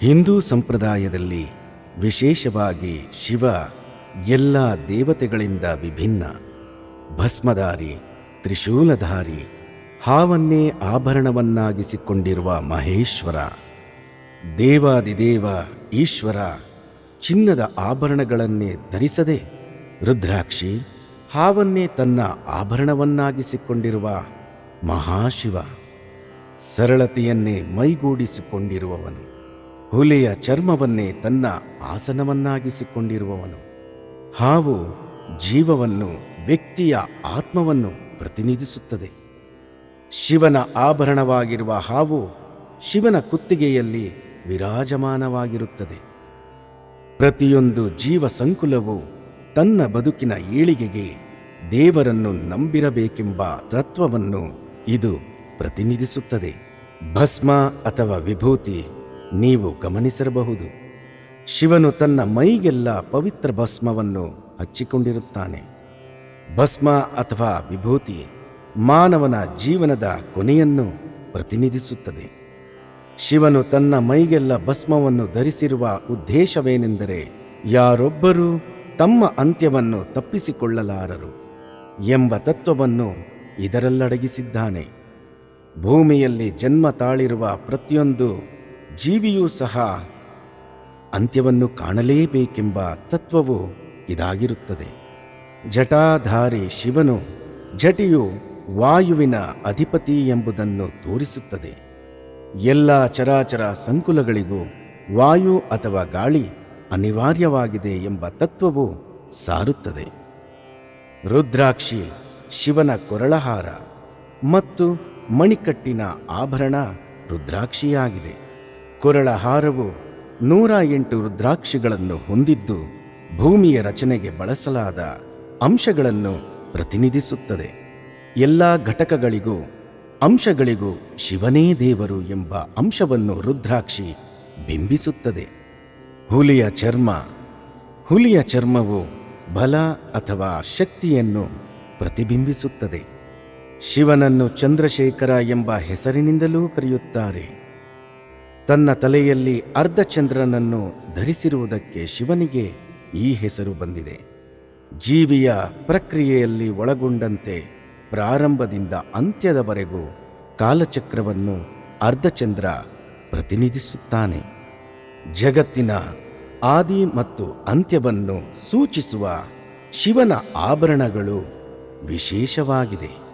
ಹಿಂದೂ ಸಂಪ್ರದಾಯದಲ್ಲಿ ವಿಶೇಷವಾಗಿ ಶಿವ ಎಲ್ಲ ದೇವತೆಗಳಿಂದ ವಿಭಿನ್ನ. ಭಸ್ಮಧಾರಿ, ತ್ರಿಶೂಲಧಾರಿ, ಹಾವನ್ನೇ ಆಭರಣವನ್ನಾಗಿಸಿಕೊಂಡಿರುವ ಮಹೇಶ್ವರ. ದೇವಾದಿದೇವ ಈಶ್ವರ, ಚಿನ್ನದ ಆಭರಣಗಳನ್ನೇ ಧರಿಸದೆ ರುದ್ರಾಕ್ಷಿ, ಹಾವನ್ನೇ ತನ್ನ ಆಭರಣವನ್ನಾಗಿಸಿಕೊಂಡಿರುವ ಮಹಾಶಿವ. ಸರಳತೆಯನ್ನೇ ಮೈಗೂಡಿಸಿಕೊಂಡಿರುವವನು. ಹುಲಿಯ ಚರ್ಮವನ್ನೇ ತನ್ನ ಆಸನವನ್ನಾಗಿಸಿಕೊಂಡಿರುವವನು. ಹಾವು ಜೀವವನ್ನು, ವ್ಯಕ್ತಿಯ ಆತ್ಮವನ್ನು ಪ್ರತಿನಿಧಿಸುತ್ತದೆ. ಶಿವನ ಆಭರಣವಾಗಿರುವ ಹಾವು ಶಿವನ ಕುತ್ತಿಗೆಯಲ್ಲಿ ವಿರಾಜಮಾನವಾಗಿರುತ್ತದೆ. ಪ್ರತಿಯೊಂದು ಜೀವ ಸಂಕುಲವು ತನ್ನ ಬದುಕಿನ ಏಳಿಗೆಗೆ ದೇವರನ್ನು ನಂಬಿರಬೇಕೆಂಬ ತತ್ವವನ್ನು ಇದು ಪ್ರತಿನಿಧಿಸುತ್ತದೆ. ಭಸ್ಮ ಅಥವಾ ವಿಭೂತಿ ನೀವು ಗಮನಿಸಿರಬಹುದು. ಶಿವನು ತನ್ನ ಮೈಗೆಲ್ಲ ಪವಿತ್ರ ಭಸ್ಮವನ್ನು ಹಚ್ಚಿಕೊಂಡಿರುತ್ತಾನೆ. ಭಸ್ಮ ಅಥವಾ ವಿಭೂತಿ ಮಾನವನ ಜೀವನದ ಕೊನೆಯನ್ನು ಪ್ರತಿನಿಧಿಸುತ್ತದೆ. ಶಿವನು ತನ್ನ ಮೈಗೆಲ್ಲ ಭಸ್ಮವನ್ನು ಧರಿಸಿರುವ ಉದ್ದೇಶವೇನೆಂದರೆ ಯಾರೊಬ್ಬರೂ ತಮ್ಮ ಅಂತ್ಯವನ್ನು ತಪ್ಪಿಸಿಕೊಳ್ಳಲಾರರು ಎಂಬ ತತ್ವವನ್ನು ಇದರಲ್ಲಡಗಿಸಿದ್ದಾನೆ. ಭೂಮಿಯಲ್ಲಿ ಜನ್ಮ ತಾಳಿರುವ ಪ್ರತಿಯೊಂದು ಜೀವಿಯೂ ಸಹ ಅಂತ್ಯವನ್ನು ಕಾಣಲೇಬೇಕೆಂಬ ತತ್ವವು ಇದಾಗಿರುತ್ತದೆ. ಜಟಾಧಾರಿ ಶಿವನು ಜಟಿಯು ವಾಯುವಿನ ಅಧಿಪತಿ ಎಂಬುದನ್ನು ತೋರಿಸುತ್ತದೆ. ಎಲ್ಲ ಚರಾಚರ ಸಂಕುಲಗಳಿಗೂ ವಾಯು ಅಥವಾ ಗಾಳಿ ಅನಿವಾರ್ಯವಾಗಿದೆ ಎಂಬ ತತ್ವವು ಸಾರುತ್ತದೆ. ರುದ್ರಾಕ್ಷಿ ಶಿವನ ಕೊರಳಹಾರ ಮತ್ತು ಮಣಿಕಟ್ಟಿನ ಆಭರಣ ರುದ್ರಾಕ್ಷಿಯಾಗಿದೆ. ಕೊರಳಹಾರವು ನೂರ ಎಂಟು ರುದ್ರಾಕ್ಷಿಗಳನ್ನು ಹೊಂದಿದ್ದು ಭೂಮಿಯ ರಚನೆಗೆ ಬಳಸಲಾದ ಅಂಶಗಳನ್ನು ಪ್ರತಿನಿಧಿಸುತ್ತದೆ. ಎಲ್ಲ ಘಟಕಗಳಿಗೂ, ಅಂಶಗಳಿಗೂ ಶಿವನೇ ದೇವರು ಎಂಬ ಅಂಶವನ್ನು ರುದ್ರಾಕ್ಷಿ ಬಿಂಬಿಸುತ್ತದೆ. ಹುಲಿಯ ಚರ್ಮ, ಹುಲಿಯ ಚರ್ಮವು ಬಲ ಅಥವಾ ಶಕ್ತಿಯನ್ನು ಪ್ರತಿಬಿಂಬಿಸುತ್ತದೆ. ಶಿವನನ್ನು ಚಂದ್ರಶೇಖರ ಎಂಬ ಹೆಸರಿನಿಂದಲೂ ಕರೆಯುತ್ತಾರೆ. ತನ್ನ ತಲೆಯಲ್ಲಿ ಅರ್ಧಚಂದ್ರನನ್ನು ಧರಿಸಿರುವುದಕ್ಕೆ ಶಿವನಿಗೆ ಈ ಹೆಸರು ಬಂದಿದೆ. ಜೀವಿಯ ಪ್ರಕ್ರಿಯೆಯಲ್ಲಿ ಒಳಗೊಂಡಂತೆ ಪ್ರಾರಂಭದಿಂದ ಅಂತ್ಯದವರೆಗೂ ಕಾಲಚಕ್ರವನ್ನು ಅರ್ಧಚಂದ್ರ ಪ್ರತಿನಿಧಿಸುತ್ತಾನೆ. ಜಗತ್ತಿನ ಆದಿ ಮತ್ತು ಅಂತ್ಯವನ್ನು ಸೂಚಿಸುವ ಶಿವನ ಆಭರಣಗಳು ವಿಶೇಷವಾಗಿದೆ.